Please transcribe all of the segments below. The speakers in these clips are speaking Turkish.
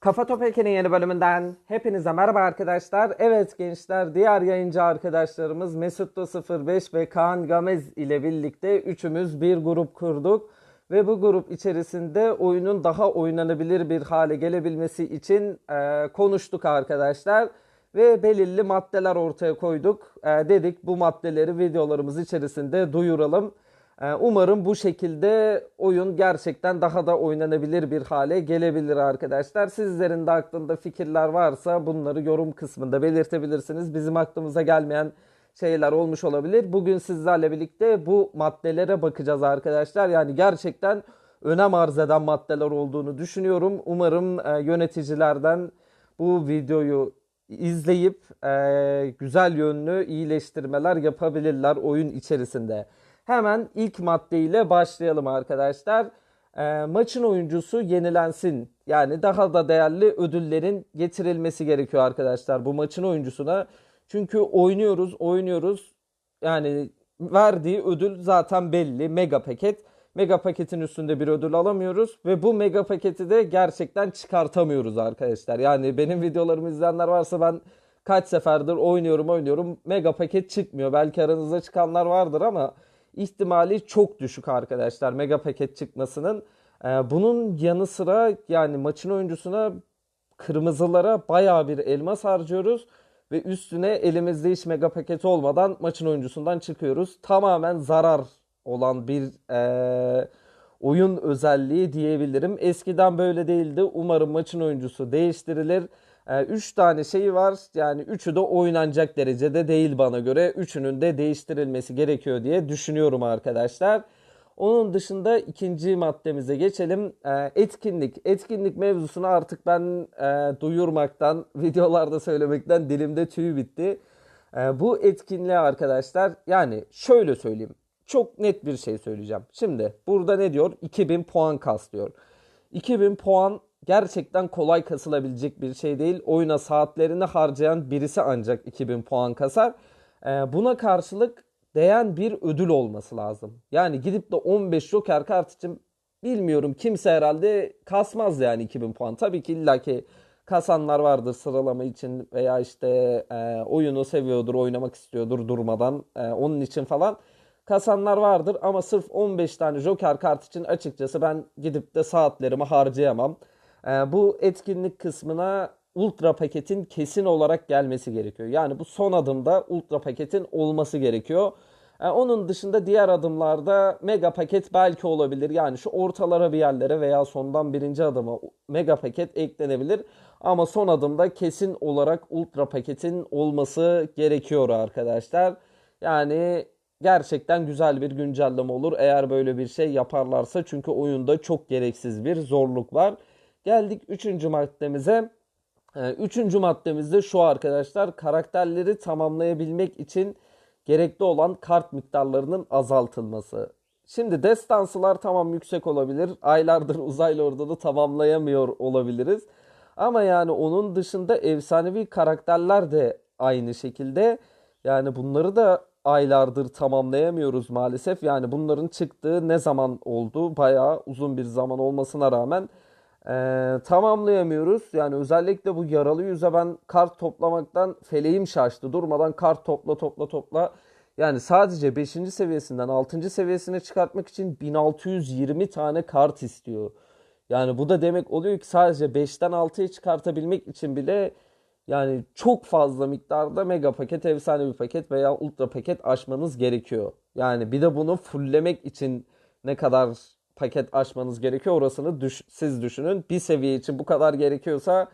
Kafa Topek'in yeni bölümünden hepinize merhaba arkadaşlar. Evet gençler diğer yayıncı arkadaşlarımız Mesutlu 05 ve Kaan Gamez ile birlikte üçümüz bir grup kurduk. Ve bu grup içerisinde oyunun daha oynanabilir bir hale gelebilmesi için e, konuştuk arkadaşlar. Ve belirli maddeler ortaya koyduk. E, dedik bu maddeleri videolarımız içerisinde duyuralım. Ee, Umarım bu şekilde oyun gerçekten daha da oynanabilir bir hale gelebilir arkadaşlar. Sizlerin de aklında fikirler varsa bunları yorum kısmında belirtebilirsiniz. Bizim aklımıza gelmeyen şeyler olmuş olabilir. Bugün sizlerle birlikte bu maddelere bakacağız arkadaşlar. Yani gerçekten önem arz eden maddeler olduğunu düşünüyorum. Umarım e, yöneticilerden bu videoyu izleyip e, güzel yönlü iyileştirmeler yapabilirler oyun içerisinde. Hemen ilk maddeyle başlayalım arkadaşlar. E, maçın oyuncusu yenilensin. Yani daha da değerli ödüllerin getirilmesi gerekiyor arkadaşlar bu maçın oyuncusuna. Çünkü oynuyoruz, oynuyoruz. Yani verdiği ödül zaten belli. Mega paket. Mega paketin üstünde bir ödül alamıyoruz ve bu mega paketi de gerçekten çıkartamıyoruz arkadaşlar. Yani benim videolarımı izleyenler varsa ben kaç seferdir oynuyorum oynuyorum mega paket çıkmıyor. Belki aranızda çıkanlar vardır ama ihtimali çok düşük arkadaşlar mega paket çıkmasının. Ee, bunun yanı sıra yani maçın oyuncusuna kırmızılara bayağı bir elmas harcıyoruz ve üstüne elimizde hiç mega paketi olmadan maçın oyuncusundan çıkıyoruz. Tamamen zarar olan bir e, oyun özelliği diyebilirim. Eskiden böyle değildi. Umarım maçın oyuncusu değiştirilir. 3 tane şey var. Yani üçü de oynanacak derecede değil bana göre. Üçünün de değiştirilmesi gerekiyor diye düşünüyorum arkadaşlar. Onun dışında ikinci maddemize geçelim. Ee, etkinlik. Etkinlik mevzusunu artık ben e, duyurmaktan, videolarda söylemekten dilimde tüy bitti. E, bu etkinliğe arkadaşlar yani şöyle söyleyeyim. Çok net bir şey söyleyeceğim. Şimdi burada ne diyor? 2000 puan kas diyor. 2000 puan gerçekten kolay kasılabilecek bir şey değil. Oyuna saatlerini harcayan birisi ancak 2000 puan kasar. Ee, buna karşılık değen bir ödül olması lazım. Yani gidip de 15 Joker kart için bilmiyorum kimse herhalde kasmaz yani 2000 puan. Tabii ki illaki kasanlar vardır sıralama için veya işte e, oyunu seviyordur, oynamak istiyordur durmadan e, onun için falan kasanlar vardır ama sırf 15 tane Joker kart için açıkçası ben gidip de saatlerimi harcayamam. Ee, bu etkinlik kısmına ultra paketin kesin olarak gelmesi gerekiyor. Yani bu son adımda ultra paketin olması gerekiyor. Ee, onun dışında diğer adımlarda mega paket belki olabilir. Yani şu ortalara bir yerlere veya sondan birinci adıma mega paket eklenebilir. Ama son adımda kesin olarak ultra paketin olması gerekiyor arkadaşlar. Yani gerçekten güzel bir güncelleme olur eğer böyle bir şey yaparlarsa. Çünkü oyunda çok gereksiz bir zorluk var. Geldik üçüncü maddemize. Ee, üçüncü maddemizde şu arkadaşlar karakterleri tamamlayabilmek için gerekli olan kart miktarlarının azaltılması. Şimdi destansılar tamam yüksek olabilir. Aylardır uzaylı ordu'nu tamamlayamıyor olabiliriz. Ama yani onun dışında efsanevi karakterler de aynı şekilde. Yani bunları da aylardır tamamlayamıyoruz maalesef. Yani bunların çıktığı ne zaman oldu? Bayağı uzun bir zaman olmasına rağmen ee, tamamlayamıyoruz. Yani özellikle bu yaralı yüze ben kart toplamaktan feleğim şaştı. Durmadan kart topla topla topla. Yani sadece 5. seviyesinden 6. seviyesine çıkartmak için 1620 tane kart istiyor. Yani bu da demek oluyor ki sadece 5'ten 6'ya çıkartabilmek için bile yani çok fazla miktarda mega paket, efsane bir paket veya ultra paket açmanız gerekiyor. Yani bir de bunu fulllemek için ne kadar paket açmanız gerekiyor. Orasını düş, siz düşünün. Bir seviye için bu kadar gerekiyorsa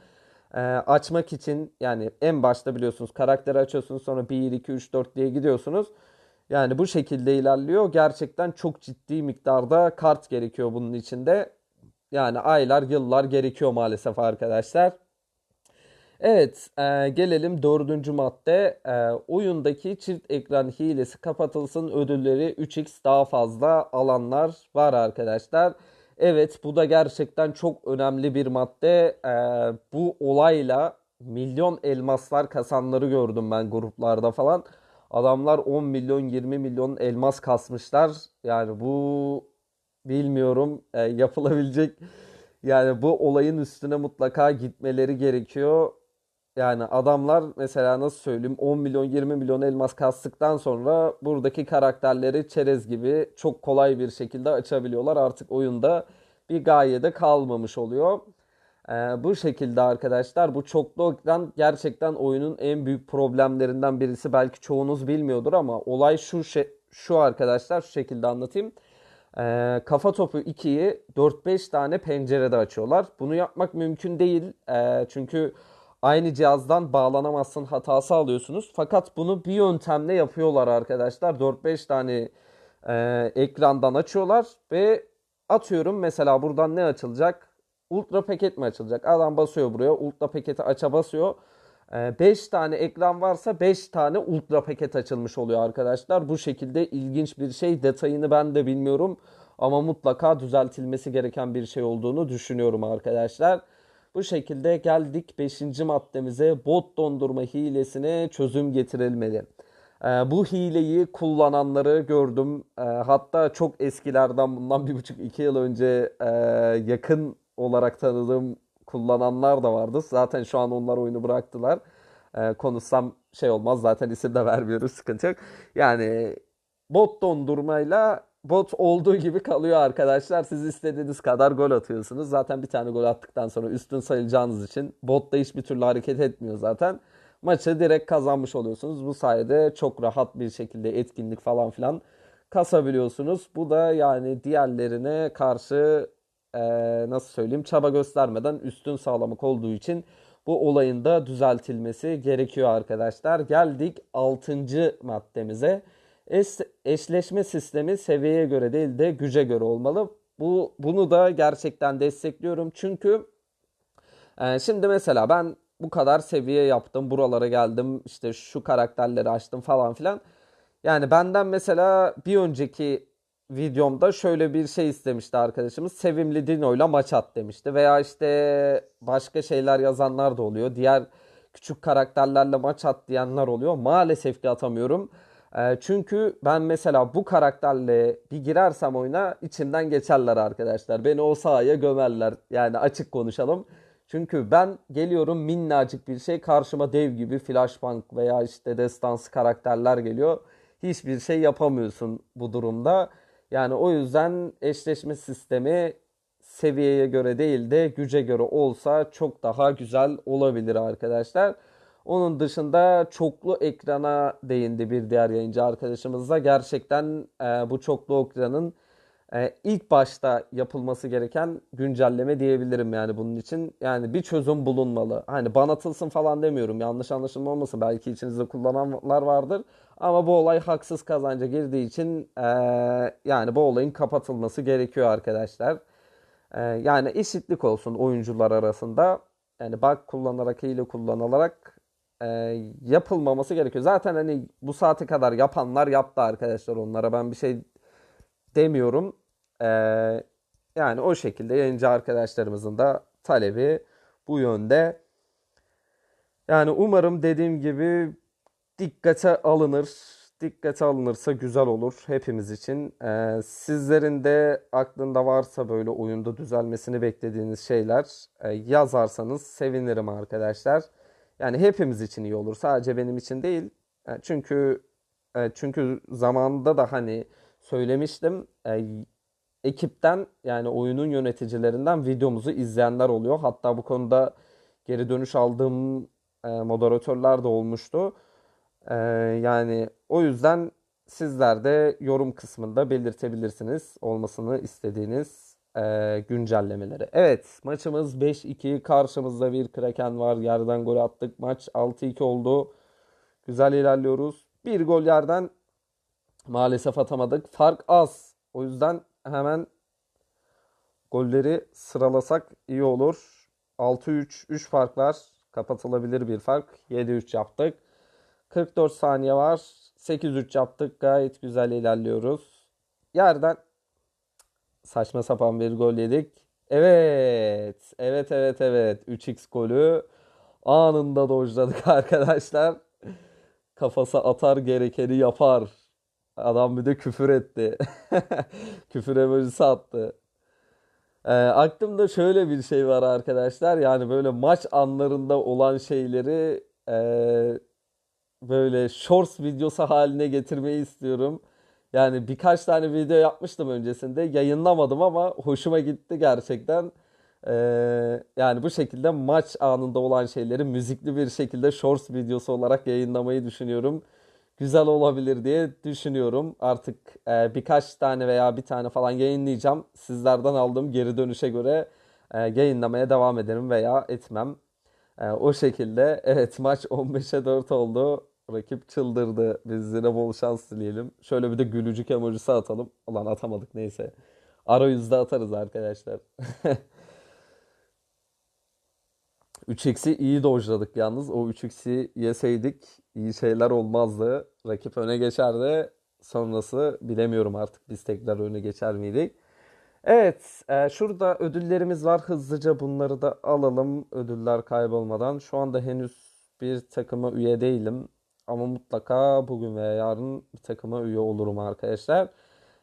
e, açmak için yani en başta biliyorsunuz karakteri açıyorsunuz sonra 1, 2, 3, 4 diye gidiyorsunuz. Yani bu şekilde ilerliyor. Gerçekten çok ciddi miktarda kart gerekiyor bunun içinde. Yani aylar, yıllar gerekiyor maalesef arkadaşlar. Evet, e, gelelim dördüncü madde. E, oyundaki çift ekran hilesi kapatılsın ödülleri 3x daha fazla alanlar var arkadaşlar. Evet, bu da gerçekten çok önemli bir madde. E, bu olayla milyon elmaslar kasanları gördüm ben gruplarda falan. Adamlar 10 milyon 20 milyon elmas kasmışlar. Yani bu bilmiyorum e, yapılabilecek Yani bu olayın üstüne mutlaka gitmeleri gerekiyor. Yani adamlar mesela nasıl söyleyeyim 10 milyon 20 milyon elmas kastıktan sonra buradaki karakterleri çerez gibi çok kolay bir şekilde açabiliyorlar. Artık oyunda bir gayede kalmamış oluyor. Ee, bu şekilde arkadaşlar bu çoklu ekran gerçekten oyunun en büyük problemlerinden birisi. Belki çoğunuz bilmiyordur ama olay şu şey, şu arkadaşlar şu şekilde anlatayım. Ee, kafa topu 2'yi 4-5 tane pencerede açıyorlar. Bunu yapmak mümkün değil. Ee, çünkü aynı cihazdan bağlanamazsın hatası alıyorsunuz. Fakat bunu bir yöntemle yapıyorlar arkadaşlar. 4-5 tane e, ekrandan açıyorlar ve atıyorum mesela buradan ne açılacak? Ultra paket mi açılacak? Adam basıyor buraya. Ultra paketi aça basıyor. 5 tane ekran varsa 5 tane ultra paket açılmış oluyor arkadaşlar. Bu şekilde ilginç bir şey. Detayını ben de bilmiyorum. Ama mutlaka düzeltilmesi gereken bir şey olduğunu düşünüyorum arkadaşlar. Bu şekilde geldik 5. maddemize bot dondurma hilesine çözüm getirilmeli. Ee, bu hileyi kullananları gördüm. Ee, hatta çok eskilerden bundan bir buçuk iki yıl önce e, yakın olarak tanıdığım kullananlar da vardı. Zaten şu an onlar oyunu bıraktılar. Ee, konuşsam şey olmaz zaten isim de vermiyoruz sıkıntı yok. Yani bot dondurmayla bot olduğu gibi kalıyor arkadaşlar. Siz istediğiniz kadar gol atıyorsunuz. Zaten bir tane gol attıktan sonra üstün sayılacağınız için bot da hiçbir türlü hareket etmiyor zaten. Maçı direkt kazanmış oluyorsunuz. Bu sayede çok rahat bir şekilde etkinlik falan filan kasabiliyorsunuz. Bu da yani diğerlerine karşı e, nasıl söyleyeyim çaba göstermeden üstün sağlamak olduğu için bu olayın da düzeltilmesi gerekiyor arkadaşlar. Geldik 6. maddemize. Es, eşleşme sistemi seviyeye göre değil de güce göre olmalı. Bu bunu da gerçekten destekliyorum. Çünkü e, şimdi mesela ben bu kadar seviye yaptım, buralara geldim, işte şu karakterleri açtım falan filan. Yani benden mesela bir önceki videomda şöyle bir şey istemişti arkadaşımız. Sevimli Dino'yla maç at demişti. Veya işte başka şeyler yazanlar da oluyor. Diğer küçük karakterlerle maç at diyenler oluyor. Maalesef ki atamıyorum. E, çünkü ben mesela bu karakterle bir girersem oyuna içimden geçerler arkadaşlar. Beni o sahaya gömerler. Yani açık konuşalım. Çünkü ben geliyorum minnacık bir şey karşıma dev gibi Flashbang veya işte destansı karakterler geliyor. Hiçbir şey yapamıyorsun bu durumda. Yani o yüzden eşleşme sistemi seviyeye göre değil de güce göre olsa çok daha güzel olabilir arkadaşlar. Onun dışında çoklu ekrana değindi bir diğer yayıncı arkadaşımız da. Gerçekten e, bu çoklu ekranın e, ilk başta yapılması gereken güncelleme diyebilirim yani bunun için. Yani bir çözüm bulunmalı. Hani banatılsın falan demiyorum. Yanlış anlaşılma olmasın. Belki içinizde kullananlar vardır. Ama bu olay haksız kazanca girdiği için e, yani bu olayın kapatılması gerekiyor arkadaşlar. E, yani eşitlik olsun oyuncular arasında. Yani bug kullanarak, hile kullanılarak e, yapılmaması gerekiyor. Zaten hani bu saate kadar yapanlar yaptı arkadaşlar onlara. Ben bir şey demiyorum. E, yani o şekilde yayıncı arkadaşlarımızın da talebi bu yönde. Yani umarım dediğim gibi dikkate alınır. Dikkate alınırsa güzel olur hepimiz için. Ee, sizlerin de aklında varsa böyle oyunda düzelmesini beklediğiniz şeyler e, yazarsanız sevinirim arkadaşlar. Yani hepimiz için iyi olur. Sadece benim için değil. E, çünkü e, çünkü zamanında da hani söylemiştim. E, ekipten yani oyunun yöneticilerinden videomuzu izleyenler oluyor. Hatta bu konuda geri dönüş aldığım moderatörler de olmuştu. Yani o yüzden sizler de yorum kısmında belirtebilirsiniz olmasını istediğiniz e, güncellemeleri. Evet maçımız 5-2 karşımızda bir Kraken var yerden gol attık maç 6-2 oldu güzel ilerliyoruz bir gol yerden maalesef atamadık fark az o yüzden hemen golleri sıralasak iyi olur 6-3 3 farklar kapatılabilir bir fark 7-3 yaptık 44 saniye var. 8-3 yaptık. Gayet güzel ilerliyoruz. Yerden saçma sapan bir gol yedik. Evet. Evet evet evet. 3x golü anında dojladık arkadaşlar. Kafası atar gerekeni yapar. Adam bir de küfür etti. küfür emojisi attı. Ee, aklımda şöyle bir şey var arkadaşlar. Yani böyle maç anlarında olan şeyleri e, böyle shorts videosu haline getirmeyi istiyorum. Yani birkaç tane video yapmıştım öncesinde. Yayınlamadım ama hoşuma gitti gerçekten. Ee, yani bu şekilde maç anında olan şeyleri müzikli bir şekilde shorts videosu olarak yayınlamayı düşünüyorum. Güzel olabilir diye düşünüyorum. Artık e, birkaç tane veya bir tane falan yayınlayacağım. Sizlerden aldığım geri dönüşe göre e, yayınlamaya devam ederim veya etmem. E, o şekilde evet maç 15'e 4 oldu. Rakip çıldırdı. Biz yine bol şans dileyelim. Şöyle bir de gülücük emojisi atalım. Ulan atamadık neyse. Arayüzde atarız arkadaşlar. 3x'i iyi dojladık yalnız. O 3x'i yeseydik iyi şeyler olmazdı. Rakip öne geçerdi. Sonrası bilemiyorum artık biz tekrar öne geçer miydik? Evet, e, şurada ödüllerimiz var. Hızlıca bunları da alalım ödüller kaybolmadan. Şu anda henüz bir takıma üye değilim. Ama mutlaka bugün veya yarın bir takıma üye olurum arkadaşlar.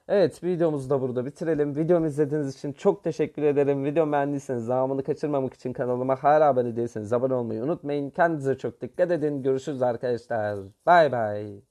Evet videomuzu da burada bitirelim. Videomu izlediğiniz için çok teşekkür ederim. Video beğendiyseniz devamını kaçırmamak için kanalıma hala abone değilseniz abone olmayı unutmayın. Kendinize çok dikkat edin. Görüşürüz arkadaşlar. Bay bay.